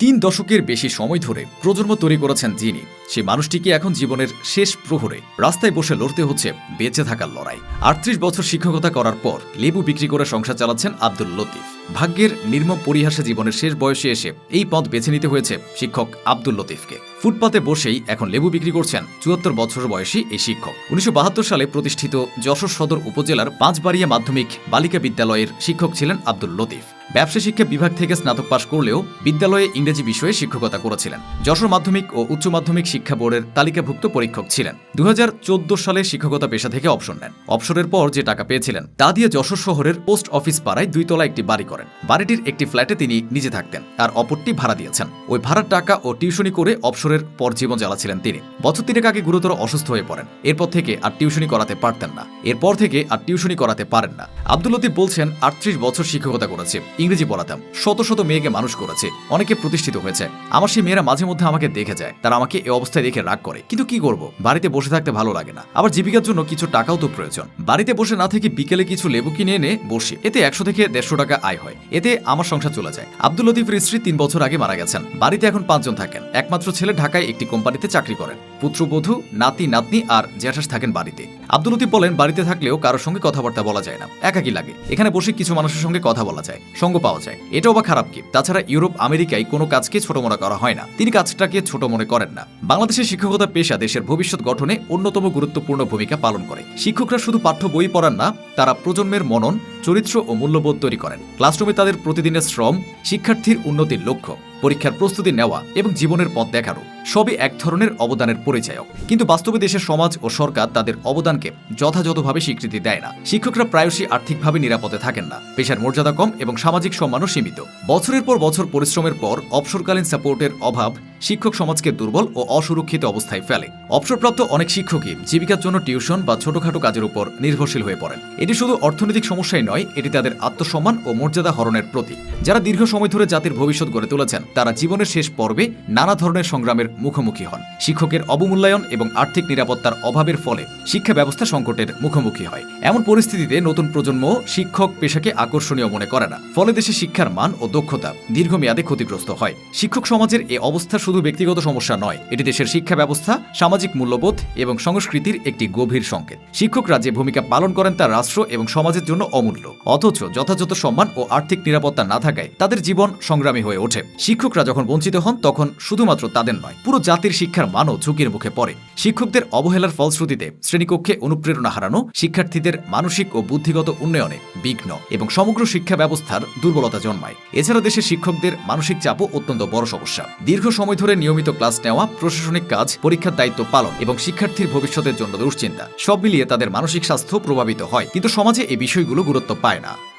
তিন দশকের বেশি সময় ধরে প্রজন্ম তৈরি করেছেন যিনি। সেই মানুষটিকে এখন জীবনের শেষ প্রহরে রাস্তায় বসে লড়তে হচ্ছে বেঁচে থাকার লড়াই। আটত্রিশ বছর শিক্ষকতা করার পর লেবু বিক্রি করে সংসার চালাচ্ছেন আব্দুল লতিফ। ভাগ্যের নির্মম পরিহাসে জীবনের শেষ বয়সে এসে এই পথ বেছে নিতে হয়েছে শিক্ষক আব্দুল লতিফকে। ফুটপাতে বসেই এখন লেবু বিক্রি করছেন চুয়াত্তর বছর বয়সী এই শিক্ষক। উনিশশো বাহাত্তর সালে প্রতিষ্ঠিত যশোর সদর উপজেলার পাঁচবাড়িয়া মাধ্যমিক বালিকা বিদ্যালয়ের শিক্ষক ছিলেন আব্দুল লতিফ। ব্যবসা শিক্ষা বিভাগ থেকে স্নাতক পাশ করলেও বিদ্যালয়ে ইংরেজি বিষয়ে শিক্ষকতা করেছিলেন। যশোর মাধ্যমিক ও উচ্চ মাধ্যমিক শিক্ষা বোর্ডের তালিকাভুক্ত পরীক্ষক ছিলেন। দু হাজার চোদ্দ সালে শিক্ষকতা পেশা থেকে অবসর নেন। অবসরের পর যে টাকা পেয়েছিলেন, তা দিয়ে যশোর শহরের পোস্ট অফিস পাড়ায় দুই তলা একটি বাড়ি করেন বাড়িটির একটি ফ্ল্যাটে তিনি নিজে থাকতেন আর অপরটি ভাড়া দিয়েছেন। ওই ভাড়ার টাকা ও টিউশনি করে অবসরের পর জীবন জ্বালাছিলেন তিনি। বছর তিনেক আগে গুরুতর অসুস্থ হয়ে পড়েন। এরপর থেকে আর টিউশনি করাতে পারতেন না। এরপর থেকে আর টিউশনি করাতে পারেন না। আব্দুল লতিফ বলছেন, আটত্রিশ বছর শিক্ষকতা করেছে, ইংরেজি পড়াতাম। শত শত মেয়েকে মানুষ করেছে, অনেকে প্রতিষ্ঠিত হয়েছে। আমার সেই মেয়েরা মাঝে মধ্যে আমাকে দেখে যায়। তারা আমাকে এ অবস্থায় দেখে রাগ করে। কিন্তু কি করব? বাড়িতে বসে থাকতে ভালো লাগে না। আবার জীবিকার জন্য কিছু টাকাও তো প্রয়োজন। বাড়িতে বসে না থেকে বিকেলে কিছু লেবু কিনে এনে বসি। এতে একশো থেকে দেড়শো টাকা আয় হয়। এতে আমার সংসার চলে যায়। আব্দুল লতিফের স্ত্রী তিন বছর আগে মারা গেছেন। বাড়িতে এখন পাঁচজন থাকেন। একমাত্র ছেলে ঢাকায় একটি কোম্পানিতে চাকরি করেন। পুত্রবধূ, নাতি, নাতনি আর জ্যাঠাস থাকেন বাড়িতে। আব্দুল লতিফ বলেন, বাড়িতে থাকলেও কারোর সঙ্গে কথাবার্তা বলা যায় না। একাকি লাগে। এখানে বসে কিছু মানুষের সঙ্গে কথা বলা যায়। সঙ্গ পাওয়া যায়। এটাও বা খারাপ কি? তাছাড়া ইউরোপ, আমেরিকায় কোনো কাজকে ছোট মনে করা হয় না। তিনি কাজটাকে ছোট মনে করেন না। বাংলাদেশের শিক্ষকতা পেশা দেশের ভবিষ্যৎ গঠনে অন্যতম গুরুত্বপূর্ণ ভূমিকা পালন করে। শিক্ষকরা শুধু পাঠ্য বই পড়ান না, তারা প্রজন্মের মনন, চরিত্র ও মূল্যবোধ তৈরি করেন। ক্লাসরুমে তাদের প্রতিদিনের শ্রম শিক্ষার্থীর উন্নতির লক্ষ্য পরীক্ষার প্রস্তুতি নেওয়া এবং জীবনের পথ দেখানো। সবই এক ধরনের অবদানের পরিচায়ক। কিন্তু বাস্তবে দেশের সমাজ ও সরকার তাদের অবদানকে যথাযথভাবে স্বীকৃতি দেয় না। শিক্ষকরা প্রায়শই আর্থিকভাবে নিরাপদে থাকেন না। পেশার মর্যাদা কম এবং সামাজিক সম্মানও সীমিত। বছরের পর বছর পরিশ্রমের পর অবসরকালীন সাপোর্টের অভাব শিক্ষক সমাজকে দুর্বল ও অসুরক্ষিত অবস্থায় ফেলে। অবসরপ্রাপ্ত অনেক শিক্ষকই জীবিকার জন্য টিউশন বা ছোটখাটো কাজের উপর নির্ভরশীল হয়ে পড়েন। এটি শুধু অর্থনৈতিক সমস্যাই নয়, এটি তাদের আত্মসম্মান ও মর্যাদা হরণের প্রতীক। যারা দীর্ঘ সময় ধরে জাতির ভবিষ্যৎ গড়ে তুলেছেন, তারা জীবনের শেষ পর্বে নানা ধরনের সংগ্রামের মুখোমুখি হন। শিক্ষকের অবমূল্যায়ন এবং আর্থিক নিরাপত্তার অভাবের ফলে শিক্ষা ব্যবস্থা সংকটের মুখোমুখি হয়। এমন পরিস্থিতিতে নতুন প্রজন্ম শিক্ষক পেশাকে আকর্ষণীয় মনে করে না। ফলে দেশে শিক্ষার মান ও দক্ষতা দীর্ঘমেয়াদে ক্ষতিগ্রস্ত হয়। শিক্ষক সমাজের এই অবস্থা শুধু ব্যক্তিগত সমস্যা নয়, এটি দেশের শিক্ষা ব্যবস্থা, সামাজিক মূল্যবোধ এবং সংস্কৃতির একটি গভীর সংকেত। শিক্ষকরা যে ভূমিকা পালন করেন তা রাষ্ট্র এবং সমাজের জন্য অমূল্য। অথচ যথাযথ সম্মান ও আর্থিক নিরাপত্তা না থাকায় তাদের জীবন সংগ্রামী হয়ে ওঠে। শিক্ষকরা যখন বঞ্চিত হন, তখন শুধুমাত্র তাদের নয় পুরো জাতির শিক্ষার মানও ঝুঁকির মুখে পড়ে। শিক্ষকদের অবহেলার ফলশ্রুতিতে শ্রেণীকক্ষে অনুপ্রেরণা হারানো শিক্ষার্থীদের মানসিক ও বুদ্ধিগত উন্নয়নে বিঘ্ন এবং সমগ্র শিক্ষা ব্যবস্থার দুর্বলতা জন্মায়। এছাড়া দেশের শিক্ষকদের মানসিক চাপও অত্যন্ত বড় সমস্যা। দীর্ঘ সময় ধরে নিয়মিত ক্লাস নেওয়া, প্রশাসনিক কাজ, পরীক্ষার দায়িত্ব পালন এবং শিক্ষার্থীর ভবিষ্যতের জন্য দুশ্চিন্তা, সব মিলিয়ে তাদের মানসিক স্বাস্থ্য প্রভাবিত হয়। কিন্তু সমাজে এই বিষয়গুলো গুরুত্ব পায় না।